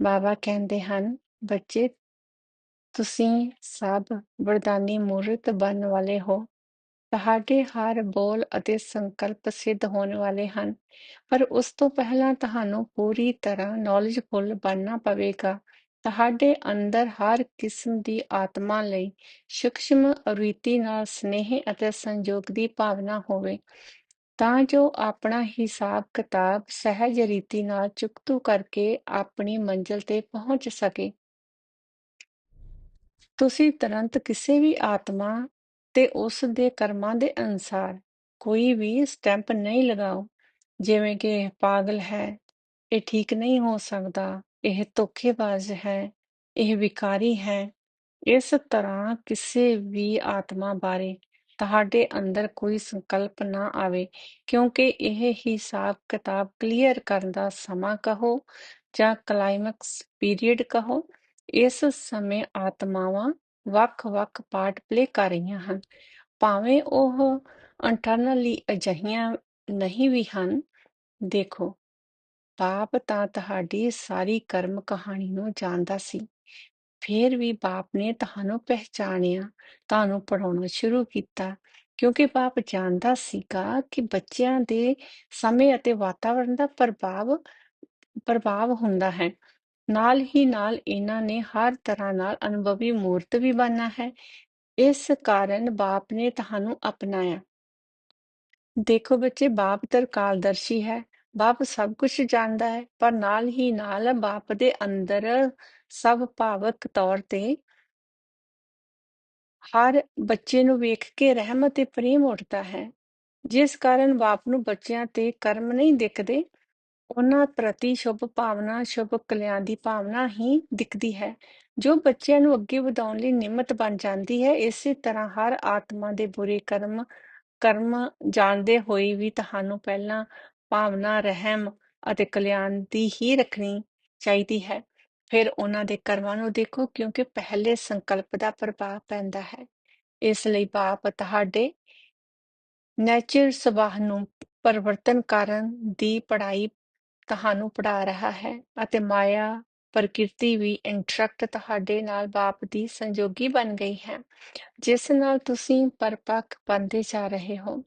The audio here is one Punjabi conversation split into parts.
ਬਾਬਾ ਕਹਿੰਦੇ ਹਨ ਬੱਚੇ ਤੁਸੀਂ ਸਭ ਵਰਦਾਨੀ ਮੂਰਤ ਬਣਨ ਵਾਲੇ ਹੋ ਤੁਹਾਡੇ ਹਰ ਬੋਲ ਅਤੇ ਸੰਕਲਪ ਸਿੱਧ ਹੋਣ ਵਾਲੇ ਹਨ ਪਰ ਉਸ ਤੋਂ ਪਹਿਲਾਂ ਤੁਹਾਨੂੰ ਪੂਰੀ ਤਰ੍ਹਾਂ ਨੌਲੇਜਫੁਲ ਬਣਨਾ ਪਵੇਗਾ ਤੁਹਾਡੇ ਅੰਦਰ ਹਰ ਕਿਸਮ ਦੀ ਆਤਮਾ ਲਈ ਸੂਖਸ਼ਮ ਰੀਤੀ ਨਾਲ ਸਨੇਹ ਅਤੇ ਸੰਯੋਗ ਦੀ ਭਾਵਨਾ ਹੋਵੇ ਤਾਂ ਜੋ ਆਪਣਾ ਹਿਸਾਬ ਕਿਤਾਬ ਸਹਿਜ ਰੀਤੀ ਨਾਲ ਚੁਕਤੂ ਕਰਕੇ ਆਪਣੀ ਮੰਜ਼ਿਲ ਤੇ ਪਹੁੰਚ ਸਕੇ। ਤੁਸੀਂ ਤੁਰੰਤ ਕਿਸੇ ਵੀ ਆਤਮਾ ਤੇ ਉਸ ਦੇ ਕਰਮਾਂ ਦੇ ਅਨੁਸਾਰ ਕੋਈ ਵੀ ਸਟੈਂਪ ਨਹੀਂ ਲਗਾਓ, ਜਿਵੇਂ ਕਿ ਇਹ ਪਾਗਲ ਹੈ, ਇਹ ਠੀਕ ਨਹੀਂ ਹੋ ਸਕਦਾ, ਇਹ ਧੋਖੇਬਾਜ਼ ਹੈ, ਇਹ ਵਿਕਾਰੀ ਹੈ, ਇਸ ਤਰ੍ਹਾਂ ਕਿਸੇ ਵੀ ਆਤਮਾ ਬਾਰੇ ਤੁਹਾਡੇ ਅੰਦਰ ਕੋਈ ਸੰਕਲਪ ਨਾ ਆਵੇ, ਕਿਉਂਕਿ ਇਹ ਹਿਸਾਬ ਕਿਤਾਬ ਕਲੀਅਰ ਕਰਨ ਦਾ ਸਮਾਂ ਕਹੋ ਜਾਂ ਕਲਾਈਮੈਕਸ ਪੀਰੀਅਡ ਕਹੋ, ਇਸ ਸਮੇਂ ਆਤਮਾਵਾਂ ਵੱਖ-ਵੱਖ ਪਾਰਟ ਪਲੇ ਕਰ ਰਹੀਆਂ ਹਨ। ਭਾਵੇਂ ਉਹ ਇੰਟਰਨਲੀ ਅਜਿਹੀਆਂ ਨਹੀਂ ਵੀ ਹਨ, ਦੇਖੋ ਬਾਪ ਤਾਂ ਤੁਹਾਡੀ ਸਾਰੀ ਕਰਮ ਕਹਾਣੀ ਨੂੰ ਜਾਣਦਾ ਸੀ। ਫਿਰ ਵੀ ਬਾਪ ਨੇ ਤੁਹਾਨੂੰ ਪਹਿਚਾਣਿਆ, ਤੁਹਾਨੂੰ ਪੜਾਉਣਾ ਸ਼ੁਰੂ ਕੀਤਾ। ਕਿਉਂਕਿ ਬਾਪ ਜਾਣਦਾ ਸੀਗਾ ਕਿ ਬੱਚਿਆਂ ਦੇ ਸਮੇਂ ਅਤੇ ਵਾਤਾਵਰਣ ਦਾ ਪ੍ਰਭਾਵ ਪ੍ਰਭਾਵ ਹੁੰਦਾ ਹੈ। ਨਾਲ ਹੀ ਨਾਲ ਇਹਨਾਂ ਨੇ ਹਰ ਤਰ੍ਹਾਂ ਨਾਲ ਅਨੁਭਵੀ ਮੂਰਤ ਵੀ ਬਣਨਾ ਹੈ। ਇਸ ਕਾਰਨ ਬਾਪ ਨੇ ਤੁਹਾਨੂੰ ਅਪਣਾਇਆ। ਦੇਖੋ ਬੱਚੇ, ਬਾਪ ਤਰਕਾਲਦਰਸ਼ੀ ਹੈ। ਬਾਪ ਸਭ ਕੁਝ ਜਾਣਦਾ ਹੈ, ਪਰ ਨਾਲ ਹੀ ਨਾਲ ਬਾਪ ਦੇ ਅੰਦਰ ਸਭ ਭਾਵਕ ਤੌਰ ਤੇ ਹਰ ਬੱਚੇ ਨੂੰ ਵੇਖ ਕੇ ਰਹਿਮਤ ਤੇ ਪ੍ਰੇਮ ਉੱਠਦਾ ਹੈ। ਜਿਸ ਕਾਰਨ ਬਾਪ ਨੂੰ ਬੱਚਿਆਂ ਤੇ ਕਰਮ ਨਹੀਂ ਦਿਖਦੇ, ਉਹਨਾਂ ਪ੍ਰਤੀ ਸ਼ੁਭ ਭਾਵਨਾ, ਸ਼ੁਭ ਕਲਿਆਣ ਦੀ ਭਾਵਨਾ ਹੀ ਦਿਖਦੀ ਹੈ, ਜੋ ਬੱਚਿਆਂ ਨੂੰ ਅੱਗੇ ਵਧਾਉਣ ਲਈ ਨਿਮਤ ਬਣ ਜਾਂਦੀ ਹੈ। ਇਸੇ ਤਰ੍ਹਾਂ ਹਰ ਆਤਮਾ ਦੇ ਬੁਰੇ ਕਰਮ ਕਰਮ ਜਾਣਦੇ ਹੋਏ ਵੀ ਤੁਹਾਨੂੰ ਪਹਿਲਾਂ ਭਾਵਨਾ, ਰਹਿਮ ਅਤੇ ਕਲਿਆਣ ਦੀ ਹੀ ਰੱਖਣੀ ਚਾਹੀਦੀ ਹੈ। ਫਿਰ ਉਹਨਾਂ ਦੇ ਕਰਮਾਂ ਨੂੰ ਦੇਖੋ, ਕਿਉਂਕਿ ਪਹਿਲੇ ਸੰਕਲਪ ਦਾ ਪ੍ਰਭਾਵ ਪੈਂਦਾ ਹੈ। ਇਸ ਲਈ ਬਾਪ ਤੁਹਾਡੇ ਨੈਚਰ ਸੁਭਾਅ ਨੂੰ ਪਰਿਵਰਤਨ ਕਰਨ ਦੀ ਪੜ੍ਹਾਈ ਤੁਹਾਨੂੰ ਪੜ੍ਹਾ ਰਿਹਾ ਹੈ ਅਤੇ ਮਾਇਆ ਪ੍ਰਕਿਰਤੀ ਵੀ ਇੰਟਰੈਕਟ ਤੁਹਾਡੇ ਨਾਲ ਬਾਪ ਦੀ ਸੰਜੋਗੀ ਬਣ ਗਈ ਹੈ, ਜਿਸ ਨਾਲ ਤੁਸੀਂ ਪਰਪੱਕ ਬਣਦੇ ਜਾ ਰਹੇ ਹੋ।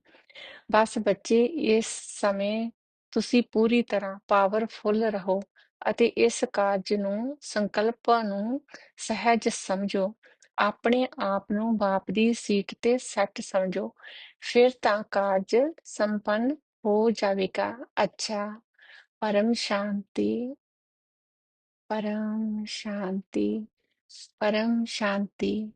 ਬਸ ਬੱਚੇ, ਇਸ ਸਮੇਂ ਤੁਸੀਂ ਪੂਰੀ ਤਰ੍ਹਾਂ ਪਾਵਰਫੁਲ ਰਹੋ ਅਤੇ ਇਸ ਕਾਰਜ ਨੂੰ, ਸੰਕਲਪਾਂ ਨੂੰ ਸਹਿਜ ਸਮਝੋ। ਆਪਣੇ ਆਪ ਨੂੰ ਬਾਪ ਦੀ ਸੀਟ ਤੇ ਸੈੱਟ ਸਮਝੋ। ਫਿਰ ਤਾਂ ਕਾਰਜ ਸੰਪੰਨ ਹੋ ਜਾਵੇਗਾ। ਅੱਛਾ, ਪਰਮ ਸ਼ਾਂਤੀ परम शांति परम शांति